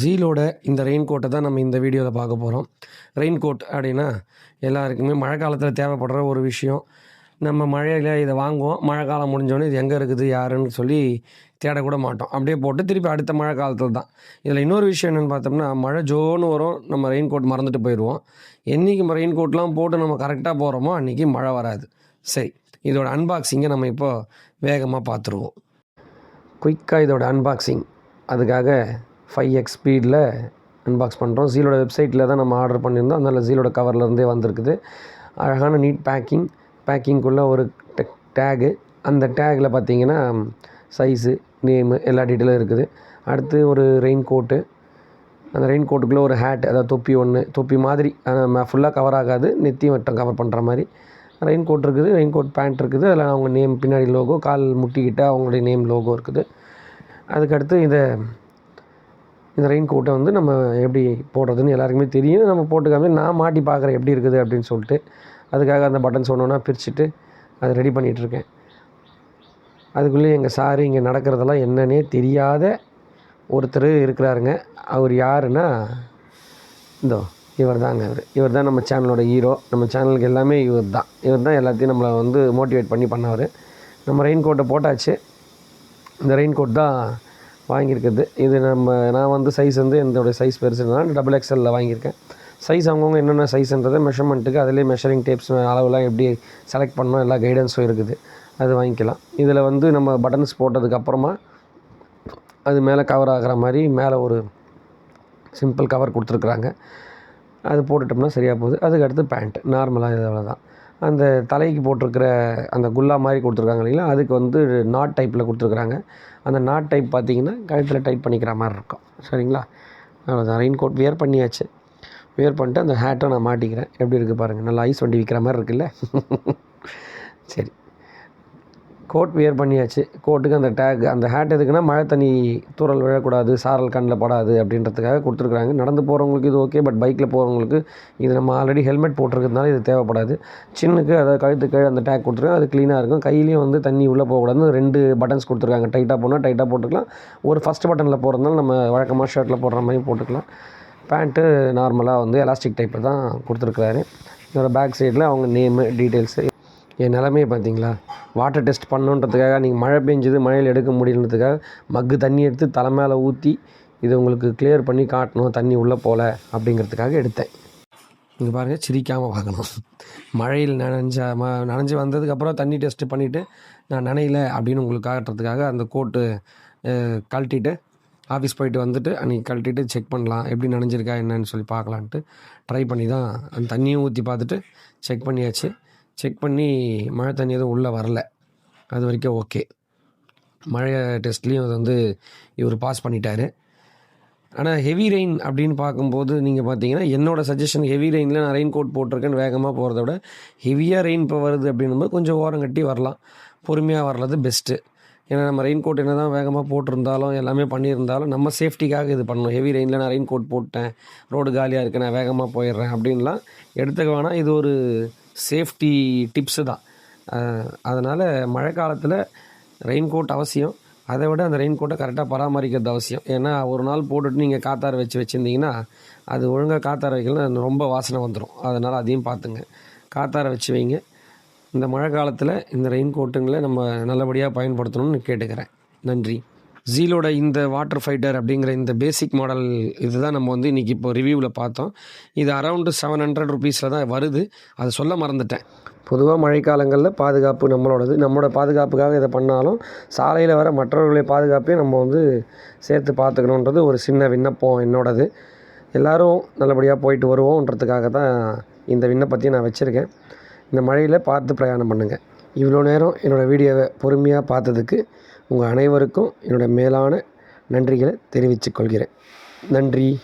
ஜீலோட இந்த ரெயின் கோட்டை தான் நம்ம இந்த வீடியோவில் பார்க்க போகிறோம் ரெயின் கோட் அப்படின்னா எல்லாருக்குமே மழை காலத்தில் தேவைப்படுற ஒரு விஷயம். நம்ம மழையில் இதை வாங்குவோம். மழை காலம் முடிஞ்சோடனே இது எங்கே இருக்குது யாருன்னு சொல்லி தேடக்கூட மாட்டோம். அப்படியே போட்டு திருப்பி அடுத்த மழை காலத்தில் தான். இதில் இன்னொரு விஷயம் என்னென்னு பார்த்தோம்னா மழை ஜோன்னு வரும் நம்ம ரெயின் கோட் மறந்துட்டு போயிடுவோம். என்றைக்கு ரெயின் கோட்லாம் போட்டு நம்ம கரெக்டாக போகிறோமோ அன்றைக்கி மழை வராது. சரி இதோட அன்பாக்சிங்கை நம்ம இப்போ வேகமாக பார்த்துருவோம். குயிக்காக இதோட அன்பாக்சிங் அதுக்காக ஃபைவ் எக்ஸ் ஸ்பீடில் அன்பாக்ஸ் பண்ணுறோம் ஜீலோட வெப்சைட்டில் தான் நம்ம ஆர்டர் பண்ணியிருந்தோம். அதனால் ஜீலோட கவர்லேருந்தே வந்திருக்குது. அழகான நீட் பேக்கிங் பேக்கிங்குள்ளே ஒரு டேகு அந்த டேக்கில் பார்த்தீங்கன்னா சைஸு நேமு எல்லா டீட்டெயிலும் இருக்குது. அடுத்து ஒரு ரெயின் கோட்டு அந்த ரெயின் கோட்டுக்குள்ளே ஒரு ஹேட் அதாவது தொப்பி ஒன்று தொப்பி மாதிரி ஃபுல்லாக கவர் ஆகாது. நெத்தி வட்டம் கவர் பண்ணுற மாதிரி. ரெயின் கோட் இருக்குது. ரெயின் கோட் பேண்ட் இருக்குது. அதில் அவங்க நேம் பின்னாடி லோகோ கால் முட்டிக்கிட்ட அவங்களுடைய நேம் லோகோ இருக்குது. அதுக்கடுத்து இதை இந்த ரெயின் கோட்டை வந்து நம்ம எப்படி போடுறதுன்னு எல்லாருக்குமே தெரியும். நம்ம போட்டுக்காம நான் மாட்டி பார்க்குறேன் எப்படி இருக்குது அப்படின்னு சொல்லிட்டு அதுக்காக அந்த பட்டன் ஒன்று பிரிச்சுட்டு அதை ரெடி பண்ணிகிட்ருக்கேன். அதுக்குள்ளேயே எங்கள் சாரு இங்கே நடக்கிறதெல்லாம் என்னன்னே தெரியாத ஒருத்தர் இருக்கிறாருங்க. அவர் யாருன்னா இந்தோ இவர் தாங்க அவர். இவர் தான் நம்ம சேனலோட ஹீரோ நம்ம சேனலுக்கு எல்லாமே இவர் தான். இவர் தான் எல்லாத்தையும் நம்மளை வந்து மோட்டிவேட் பண்ணி பண்ணவர். நம்ம ரெயின் கோட்டை போட்டாச்சு. இந்த ரெயின் கோட் தான் வாங்கியிருக்குது இது நம்ம நான் வந்து சைஸ் வந்து என்னோடய சைஸ் பெருசுனா டபுள் எக்ஸ்எல்லில் வாங்கியிருக்கேன். சைஸ் அவங்கவுங்க என்னென்ன சைஸ்ன்றது மெஷர்மெண்ட்டுக்கு அதிலே மெஷரிங் டேப்ஸ் அளவுலாம் எப்படி செலக்ட் பண்ணணும் எல்லா கைடன்ஸும் இருக்குது. அது வாங்கிக்கலாம். இதில் வந்து நம்ம பட்டன்ஸ் போட்டதுக்கப்புறமா அது மேலே கவர் ஆகிற மாதிரி மேலே ஒரு சிம்பிள் கவர் கொடுத்துருக்குறாங்க. அது போட்டுட்டோம்னா சரியாக போகுது. அதுக்கடுத்து பேண்ட் நார்மலாக இது அவ்வளோதான் அந்த தலைக்கு போட்டிருக்கிற அந்த குல்லா மாதிரி கொடுத்துருக்காங்க இல்லைங்களா? அதுக்கு வந்து நாட் டைப்பில் கொடுத்துருக்குறாங்க. அந்த நாட் டைப் பார்த்தீங்கன்னா கழுத்தில் டைட் பண்ணிக்கிற மாதிரி இருக்கும். சரிங்களா? அவ்வளோதான் ரெயின் கோட் வியர் பண்ணியாச்சு. வியர் பண்ணிட்டு அந்த ஹேட்டை நான் மாட்டிக்கிறேன். எப்படி இருக்குது பாருங்கள் நல்லா ஐஸ் வண்டி விற்கிற மாதிரி இருக்குல்ல? சரி. கோட் வியர் பண்ணியாச்சு. கோட்டுக்கு அந்த டேக் அந்த ஹேட் எதுக்குன்னா மழை தண்ணி தூரல் விழக்கூடாது சாரல் கண்ணில் படாது அப்படின்றதுக்காக கொடுத்துருக்குறாங்க. நடந்து போகிறவங்களுக்கு இது ஓகே பட் பைக்கில் போகிறவங்களுக்கு இது நம்ம ஆல்ரெடி ஹெல்மெட் போட்டிருக்கிறதுனால இது தேவைப்படாது. சின்னுக்கு அதாவது கழுத்து கீழே அந்த டேக் கொடுத்துருக்காங்க அது க்ளீனாக இருக்கும். கையிலையும் வந்து தண்ணி உள்ளே போகக்கூடாது ரெண்டு பட்டன்ஸ் கொடுத்துருக்காங்க. டைட்டாக போனால் டைட்டாக போட்டுக்கலாம். ஒரு ஃபஸ்ட் பட்டனில் போடுறதுனால நம்ம வழக்கமாக ஷர்ட்டில் போடுற மாதிரி போட்டுக்கலாம். பேண்ட்டு நார்மலாக வந்து எலாஸ்டிக் டைப்பில் தான் கொடுத்துருக்குறாரு. இதோட பேக் சைடில் அவங்க நேமு டீட்டெயில்ஸு என் நிலமையை பார்த்தீங்களா? வாட்டர் டெஸ்ட் பண்ணுன்றதுக்காக நீங்கள் மழை பெஞ்சுது மழையில் எடுக்க முடியலன்றதுக்காக மக்கு தண்ணி எடுத்து தலை மேலே ஊற்றி இதை உங்களுக்கு கிளியர் பண்ணி காட்டணும் தண்ணி உள்ளே போகல அப்படிங்கிறதுக்காக எடுத்தேன். இங்கே பாருங்கள் சிரிக்காமல் பார்க்கணும். மழையில் நனைஞ்ச ம நனைஞ்சு வந்ததுக்கப்புறம் தண்ணி டெஸ்ட்டு பண்ணிவிட்டு நான் நனையில அப்படின்னு உங்களுக்கு காட்டுறதுக்காக அந்த கோட்டு கழட்டிட்டு ஆஃபீஸ் போயிட்டு வந்துட்டு அன்றைக்கி கழட்டிட்டு செக் பண்ணலாம் எப்படி நனைஞ்சிருக்கா என்னன்னு சொல்லி பார்க்கலான்ட்டு ட்ரை பண்ணி தான் அந்த தண்ணியும் ஊற்றி பார்த்துட்டு செக் பண்ணியாச்சு. செக் பண்ணி மழை தண்ணி எதுவும் உள்ளே வரல. அது வரைக்கும் ஓகே. மழை டெஸ்ட்லேயும் அது வந்து இவர் பாஸ் பண்ணிட்டாரு. ஆனால் ஹெவி ரெயின் அப்படின்னு பார்க்கும்போது நீங்கள் பார்த்தீங்கன்னா என்னோடய சஜஷன் ஹெவி ரெயினில் நான் ரெயின் கோட் போட்டிருக்கேன்னு வேகமாக போகிறத விட ஹெவியாக ரெயின் இப்போ வருது அப்படின்னும்போது கொஞ்சம் ஓரம் கட்டி வரலாம். பொறுமையாக வரலது பெஸ்ட்டு ஏன்னா நம்ம ரெயின் கோட் என்ன தான் வேகமாக போட்டிருந்தாலும் எல்லாமே பண்ணியிருந்தாலும் நம்ம சேஃப்டிக்காக இது பண்ணணும். ஹெவி ரெயினில் நான் ரெயின் கோட் போட்டேன் ரோடு காலியாக இருக்குது நான் வேகமாக போயிடுறேன் அப்படின்லாம் எடுத்துக்க வேணாம். இது ஒரு சேஃப்டி டிப்ஸு தான். அதனால் மழை காலத்தில் ரெயின் கோட் அவசியம். அதை விட அந்த ரெயின் கோட்டை கரெக்டாக பராமரிக்கிறது அவசியம். ஏன்னா ஒரு நாள் போட்டுட்டு நீங்கள் காத்தார வச்சு வச்சுருந்தீங்கன்னா அது ஒழுங்காக காத்தார வைக்கலாம் ரொம்ப வாசனை வந்துடும் அதனால் அதையும் பார்த்துங்க. காத்தார வச்சு வைங்க. இந்த மழை காலத்தில் இந்த ரெயின் கோட்டுங்களை நம்ம நல்லபடியாக பயன்படுத்தணும்னு கேட்டுக்கிறேன். நன்றி. ஜீலோட இந்த வாட்டர் ஃபைட்டர் அப்படிங்கிற இந்த பேசிக் மாடல் இதுதான் நம்ம வந்து இன்றைக்கி இப்போ ரிவ்யூவில் பார்த்தோம். இது அரௌண்டு செவன் ஹண்ட்ரட் ருபீஸில் தான் வருது. அதை சொல்ல மறந்துட்டேன். பொதுவாக மழைக்காலங்களில் பாதுகாப்பு நம்மளோடது. நம்மளோட பாதுகாப்புக்காக இதை பண்ணாலும் சாலையில் வர மற்றவர்களுடைய பாதுகாப்பையும் நம்ம வந்து சேர்த்து பார்த்துக்கணுன்றது ஒரு சின்ன விண்ணப்பம் என்னோடது. எல்லோரும் நல்லபடியாக போயிட்டு வருவோன்றதுக்காக தான் இந்த விண்ணப்பத்தையும் நான் வச்சுருக்கேன். இந்த மழையில் பார்த்து பிரயாணம் பண்ணுங்கள் இவ்வளோ நேரம் என்னோடய வீடியோவை பொறுமையாக பார்த்ததுக்கு உங்கள் அனைவருக்கும் என்னோடய மேலான நன்றிகளை தெரிவித்துக் கொள்கிறேன். நன்றி.